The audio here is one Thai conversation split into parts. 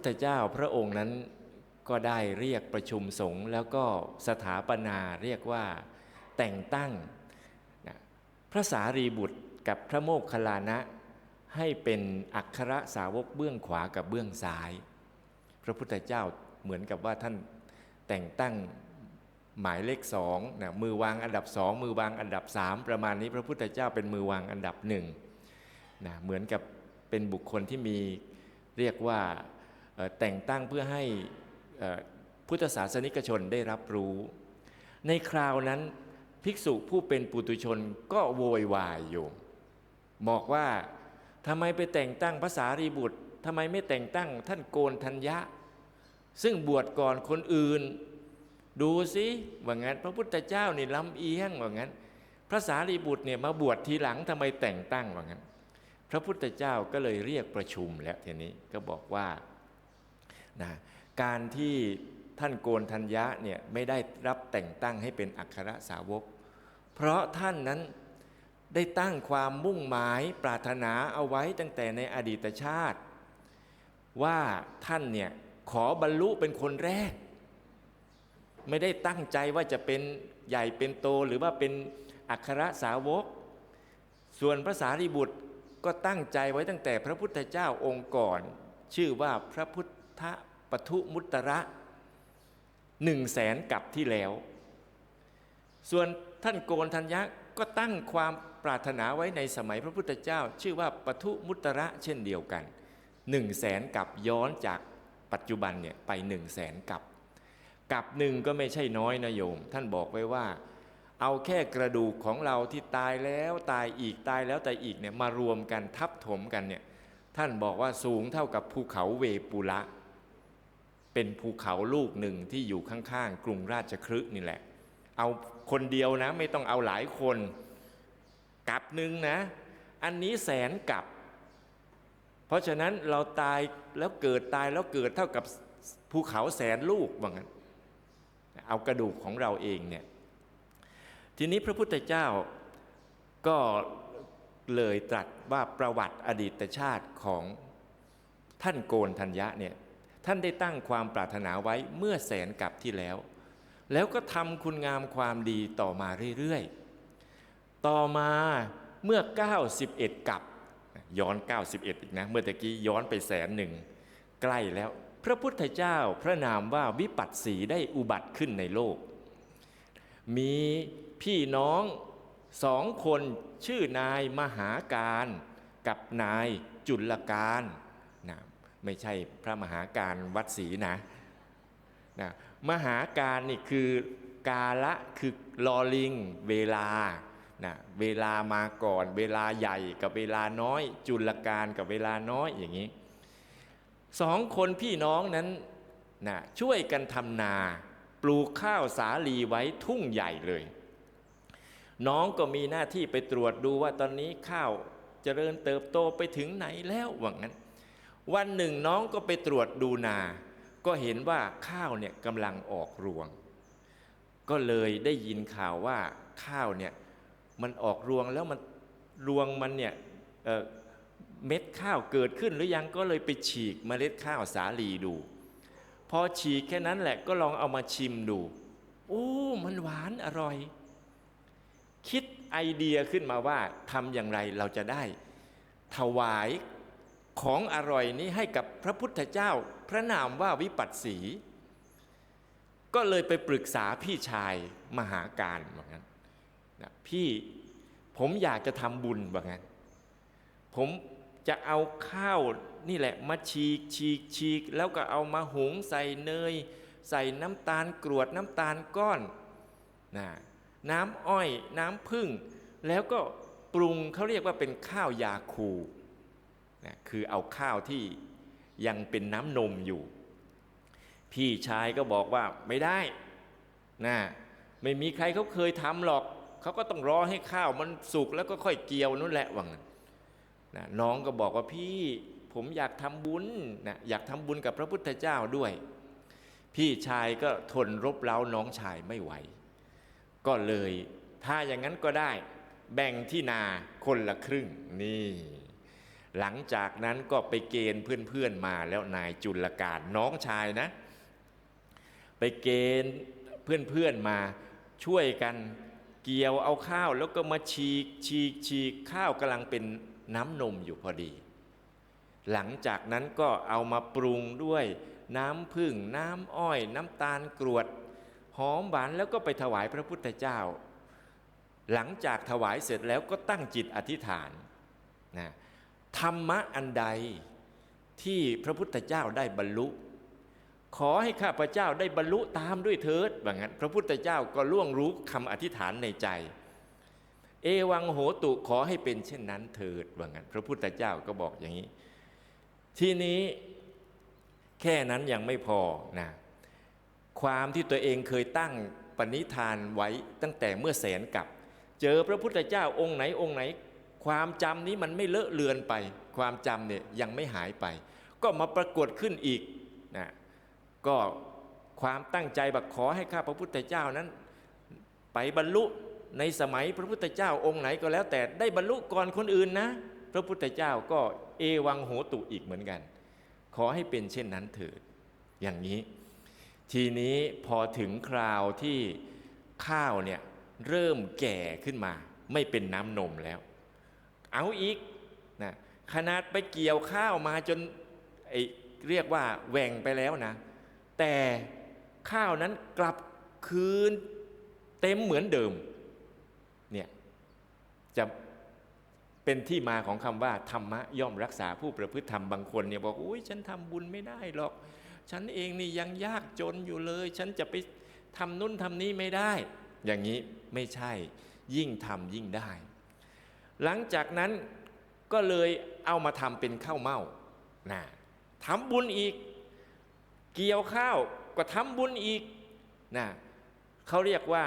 พุทธเจ้าพระองค์นั้นก็ได้เรียกประชุมสงฆ์แล้วก็สถาปนาเรียกว่าแต่งตั้งพระสารีบุตรกับพระโมคคัลลานะ ให้เป็นอัครสาวกเบื้องขวากับเบื้องซ้าย พระพุทธเจ้าเหมือนกับว่าท่านแต่งตั้งหมายเลขสองนะมือวางอันดับสองมือวางอันดับสามประมาณนี้พระพุทธเจ้าเป็นมือวางอันดับหนึ่งนะเหมือนกับเป็นบุคคลที่มีเรียกว่า แต่งตั้งเพื่อให้พุทธศาสนิกชนได้รับรู้ ในคราวนั้นภิกษุผู้เป็นปุตุชนก็โวยวายโยมบอกว่าทำไมไปแต่งตั้งภาษารีบุตรทำไมไม่แต่งตั้งท่านโกนทัญญะ ซึ่งบวชก่อนคนอื่น ดูสิว่างั้น พระพุทธเจ้านี่ลำเอียงว่างั้นพระสารีบุตรเนี่ยมาบวชทีหลังทำไมแต่งตั้งว่างั้น พระพุทธเจ้าก็เลยเรียกประชุมแล้วทีนี้ก็บอกว่า นะการที่ท่านโกนทัญญะเนี่ยไม่ได้รับแต่งตั้งให้เป็นอัครสาวก เพราะท่านนั้นได้ตั้งความมุ่งหมายปรารถนาเอาไว้ตั้งแต่ในอดีตชาติ ว่าท่านเนี่ยขอบรรลุเป็นคนแรก ไม่ได้ตั้งใจว่าจะเป็นใหญ่เป็นโตหรือว่าเป็นอัครสาวก ส่วนพระสารีบุตรก็ตั้งใจไว้ตั้งแต่พระพุทธเจ้าองค์ก่อน ชื่อว่าพระพุทธ ปทุมุตตระหนึ่งแสนกับที่แล้ว ส่วนท่านโกนทัญญะก็ตั้งความปรารถนาไว้ในสมัยพระพุทธเจ้า ชื่อว่าปทุมุตตระเช่นเดียวกันหนึ่งแสนกับย้อนจากปัจจุบันเนี่ยไปหนึ่งแสนกับกับหนึ่งก็ไม่ใช่น้อยนะโยม ท่านบอกไว้ว่า เอาแค่กระดูกของเราที่ตายแล้วตายอีกตายแล้วตายอีกเนี่ยมารวมกันทับถมกันเนี่ยท่านบอกว่าสูงเท่ากับภูเขาเวปุระ เป็นภูเขาลูกหนึ่งที่อยู่ข้างๆ กรุงราชคฤห์นี่แหละ เอาคนเดียวนะไม่ต้องเอาหลายคนกับหนึ่งนะ อันนี้แสนกับ เพราะฉะนั้นเราตายแล้วเกิดตายแล้วเกิดเท่ากับภูเขาแสนลูกว่างั้นเอากระดูกของเราเองเนี่ยทีนี้พระพุทธเจ้าก็เลยตรัสว่าประวัติอดีตชาติของท่านโกนทัญญะเนี่ย ท่านได้ตั้งความปรารถนาไว้เมื่อแสนกับที่แล้ว แล้วก็ทำคุณงามความดีต่อมาเรื่อยๆ ต่อมาเมื่อ 91 กับ ย้อน 91 อีกนะ เมื่อตะกี้ย้อนไปแสนหนึ่ง ใกล้แล้ว พระพุทธเจ้าพระนามว่าวิปัสสีได้อุบัติขึ้นในโลก มีพี่น้องสองคนชื่อนายมหาการ กับนายจุลการ ไม่ใช่พระมหาการวัดศรีนะนะมหาการนี่คือกาละคือลอลิง เวลานะเวลามาก่อน เวลาใหญ่กับเวลาน้อย จุลการกับเวลาน้อยอย่างนี้สองคนพี่น้องนั้นนะช่วยกันทำนา ปลูกข้าวสาลีไว้ทุ่งใหญ่เลย น้องก็มีหน้าที่ไปตรวจดูว่าตอนนี้ข้าวเจริญเติบโตไปถึงไหนแล้วว่างั้น วันหนึ่งน้องก็ไปตรวจดูนา ก็เห็นว่าข้าวเนี่ยกำลังออกรวง ก็เลยได้ยินข่าวว่าข้าวเนี่ยมันออกรวงแล้วมันรวงมันเนี่ยเเม็ดข้าวเกิดขึ้นหรือยังก็เลยไปฉีกเมล็ดข้าวสาลีดู พอฉีกแค่นั้นแหละก็ลองเอามาชิมดูโอ้มันหวานอร่อย คิดไอเดียขึ้นมาว่าทำอย่างไรเราจะได้ ถวาย ของอร่อยนี้ให้กับพระพุทธเจ้า พระนามว่าวิปัสสี ก็เลยไปปรึกษาพี่ชายมหาการว่างั้นนะพี่ผมอยากจะทำบุญว่างั้น ผมจะเอาข้าวนี่แหละมาฉีกฉีกฉีกแล้วก็เอามาหุงใส่เนย ใส่น้ำตาลกรวดน้ำตาลก้อนนะน้ำอ้อยน้ำผึ้งแล้วก็ปรุงเขาเรียกว่าเป็นข้าวยาคู คือเอาข้าวที่ยังเป็นน้ำนมอยู่ พี่ชายก็บอกว่าไม่ได้นะไม่มีใครเขาเคยทำหรอก เขาก็ต้องรอให้ข้าวมันสุกแล้วก็ค่อยเกี่ยวนั่นแหละว่างั้นนะน้องก็บอกว่าพี่ผมอยากทำบุญนะอยากทำบุญกับพระพุทธเจ้าด้วย พี่ชายก็ทนรบเร้าน้องชายไม่ไหว ก็เลยถ้าอย่างนั้นก็ได้ แบ่งที่นาคนละครึ่งนี่ หลังจากนั้นก็ไปเกณฑ์เพื่อนๆมาแล้วนายจุลการน้องชายนะ ไปเกณฑ์เพื่อนๆมาช่วยกันเกี่ยวเอาข้าวแล้วก็มาฉีกฉีกฉีกข้าวกำลังเป็นน้ำนมอยู่พอดี หลังจากนั้นก็เอามาปรุงด้วยน้ำผึ้งน้ำอ้อยน้ำตาลกรวด หอมหวานแล้วก็ไปถวายพระพุทธเจ้า หลังจากถวายเสร็จแล้วก็ตั้งจิตอธิษฐานนะ ธรรมะอันใดที่พระพุทธเจ้าได้บรรลุ ขอให้ข้าพเจ้าได้บรรลุตามด้วยเถิดว่างั้น พระพุทธเจ้าก็ล่วงรู้คำอธิษฐานในใจ เอวังโหตุขอให้เป็นเช่นนั้นเถิดว่างั้น พระพุทธเจ้าก็บอกอย่างนี้ ทีนี้แค่นั้นยังไม่พอนะความที่ตัวเองเคยตั้งปณิธานไว้ตั้งแต่เมื่อแสนกับ เจอพระพุทธเจ้าองค์ไหนองค์ไหน ความจำนี้มันไม่เลอะเลือนไป ความจำเนี่ยยังไม่หายไป ก็มาปรากฏขึ้นอีกนะก็ความตั้งใจบักขอให้ข้าพระพุทธเจ้านั้น ไปบรรลุในสมัยพระพุทธเจ้าองค์ไหนก็แล้วแต่ได้บรรลุก่อนคนอื่นนะ พระพุทธเจ้าก็เอวังโหตุอีกเหมือนกัน ขอให้เป็นเช่นนั้นเถิดอย่างนี้ ทีนี้พอถึงคราวที่ข้าวเนี่ยเริ่มแก่ขึ้นมา ไม่เป็นน้ำนมแล้ว เอาอีกนะขนาดไปเกี่ยวข้าวมาจนไอเรียกว่าแหว่งไปแล้วนะ แต่ข้าวนั้นกลับคืนเต็มเหมือนเดิมเนี่ยจะเป็นที่มาของคำว่า ธรรมะย่อมรักษาผู้ประพฤติธรรมบางคนเนี่ยบอกอุ้ยฉันทำบุญไม่ได้หรอก ฉันเองนี่ยังยากจนอยู่เลย ฉันจะไปทำนู่นทำนี้ไม่ได้ อย่างนี้ไม่ใช่ยิ่งทำยิ่งได้ หลังจากนั้นก็เลยเอามาทำเป็นข้าวเม่านะทำบุญอีก เกี่ยวข้าวก็ทำบุญอีกนะเขาเรียกว่า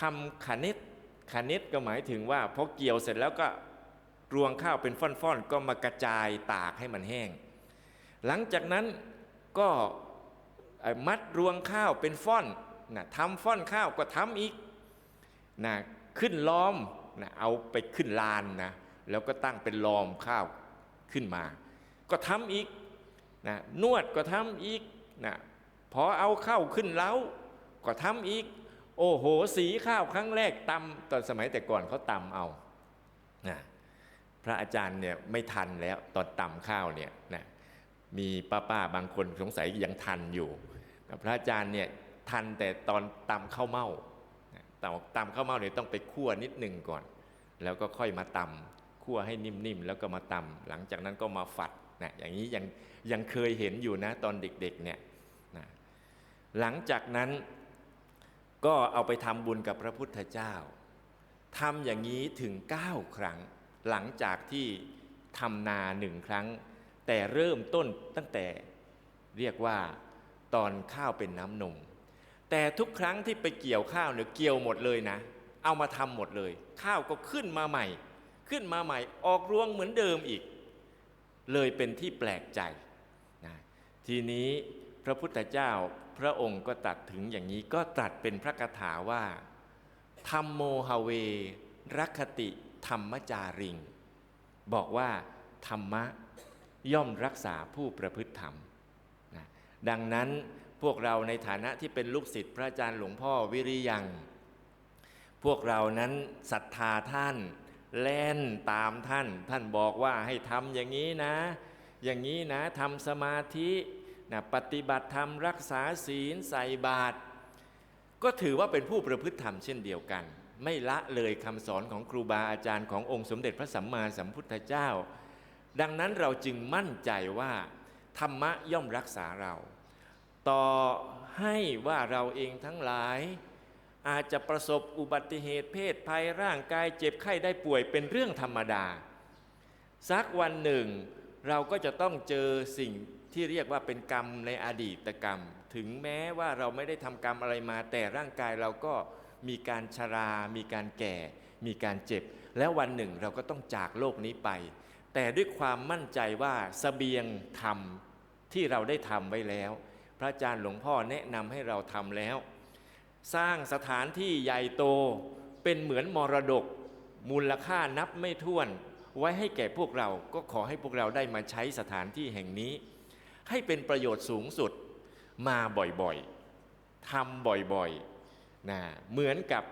ทำขานิดขานิดก็หมายถึงว่าพอเกี่ยวเสร็จแล้วก็รวงข้าวเป็นฟ่อนๆ ก็มากระจายตากให้มันแห้ง หลังจากนั้นก็มัดรวงข้าวเป็นฟ่อนนะทำฟ่อนข้าวก็ทำอีกนะขึ้นล้อม นะเอาไปขึ้นลานนะแล้วก็ตั้งเป็นล้อมข้าวขึ้นมา ก็ทำอีกนะนวดก็ทำอีกนะพอเอาเข้าขึ้นเล้าก็ทำอีก โอ้โหสีข้าวครั้งแรกตำตอนสมัยแต่ก่อนเขาตำเอานะพระอาจารย์เนี่ยไม่ทันแล้วตอนตำข้าวเนี่ยนะมีป้าป้าบางคนสงสัยยังทันอยู่ พระอาจารย์เนี่ยทันแต่ตอนตำข้าวเม่า ตำตำข้าวเม่าเนี่ยต้องไปคั่วนิดหนึ่งก่อน แล้วก็ค่อยมาตำคั่วให้นิ่มๆแล้วก็มาตำหลังจากนั้นก็มาฝัดนะอย่างนี้ยังยังเคยเห็นอยู่นะตอนเด็กๆเนี่ยนะหลังจากนั้นก็เอาไปทำบุญกับพระพุทธเจ้าทำอย่างนี้ถึง 9 ครั้ง หลังจากที่ทำนาหนึ่งครั้ง แต่เริ่มต้นตั้งแต่เรียกว่าตอนข้าวเป็นน้ำนม แต่ทุกครั้งที่ไปเกี่ยวข้าวเนี่ยเกี่ยวหมดเลยนะ เอามาทำหมดเลย ข้าวก็ขึ้นมาใหม่ ขึ้นมาใหม่ออกรวงเหมือนเดิมอีก เลยเป็นที่แปลกใจนะทีนี้พระพุทธเจ้าพระองค์ก็ตรัสถึงอย่างนี้ก็ตรัสเป็นพระคาถาว่าธรรมโมหเวรัคติธรรมจาริง บอกว่าธรรมะย่อมรักษาผู้ประพฤติธรรมนะดังนั้น พวกเราในฐานะที่เป็นลูกศิษย์พระอาจารย์หลวงพ่อวิริยัง พวกเรานั้นศรัทธาท่าน แล่นตามท่าน ท่านบอกว่าให้ทำอย่างนี้นะ อย่างนี้นะทำสมาธินะปฏิบัติธรรมรักษาศีลใส่บาตรก็ถือว่าเป็นผู้ประพฤติธรรมเช่นเดียวกัน ไม่ละเลยคำสอนของครูบาอาจารย์ขององค์สมเด็จพระสัมมาสัมพุทธเจ้า ดังนั้นเราจึงมั่นใจว่า ธรรมะย่อมรักษาเรา ต่อให้ว่าเราเองทั้งหลาย อาจจะประสบอุบัติเหตุเพศภัยร่างกายเจ็บไข้ได้ป่วยเป็นเรื่องธรรมดา สักวันหนึ่ง เราก็จะต้องเจอสิ่งที่เรียกว่าเป็นกรรมในอดีตกรรม ถึงแม้ว่าเราไม่ได้ทำกรรมอะไรมา แต่ร่างกายเราก็มีการชรา มีการแก่ มีการเจ็บ แล้ววันหนึ่งเราก็ต้องจากโลกนี้ไป แต่ด้วยความมั่นใจว่าสเสบียงธรรมที่เราได้ทำไว้แล้ว พระอาจารย์หลวงพ่อแนะนำให้เราทำแล้ว สร้างสถานที่ใหญ่โตเป็นเหมือนมรดก มูลค่านับไม่ถ้วน ไว้ให้แก่พวกเราก็ขอให้พวกเราได้มาใช้สถานที่แห่งนี้ ให้เป็นประโยชน์สูงสุดมาบ่อยๆทำบ่อยๆนะเหมือนกับ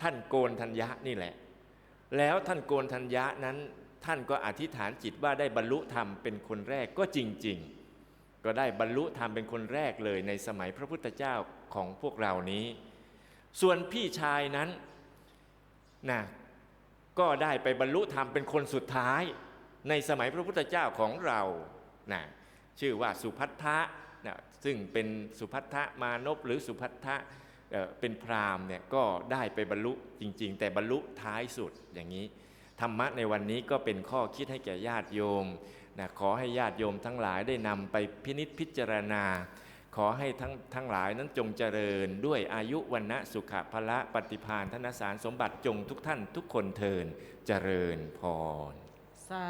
ท่านโกนธัญญะนี่แหละ แล้วท่านโกนธัญญะนั้นท่านก็อธิษฐานจิตว่าได้บรรลุธรรมเป็นคนแรกก็จริง ๆ ก็ได้บรรลุธรรมเป็นคนแรกเลยในสมัยพระพุทธเจ้าของพวกเรานี้ ส่วนพี่ชายนั้นนะก็ได้ไปบรรลุธรรมเป็นคนสุดท้ายในสมัยพระพุทธเจ้าของเรานะชื่อว่าสุพัทธะนะซึ่งเป็นสุพัทธะมานพหรือสุพัทธะเป็นพราหมณ์เนี่ยก็ได้ไปบรรลุจริง ๆ แต่บรรลุท้ายสุดอย่างนี้ ธรรมะในวันนี้ก็เป็นข้อคิดให้แก่ญาติโยม นะขอให้ญาติโยมทั้งหลายได้นำไปพินิษพิจารณา ขอให้ทั้งทั้งหลายนั้นจงเจริญ ด้วยอายุวันนะสุขภละปฏิพานธนสารสมบัติจงทุกท่านทุกคนเทินเจริญพรสา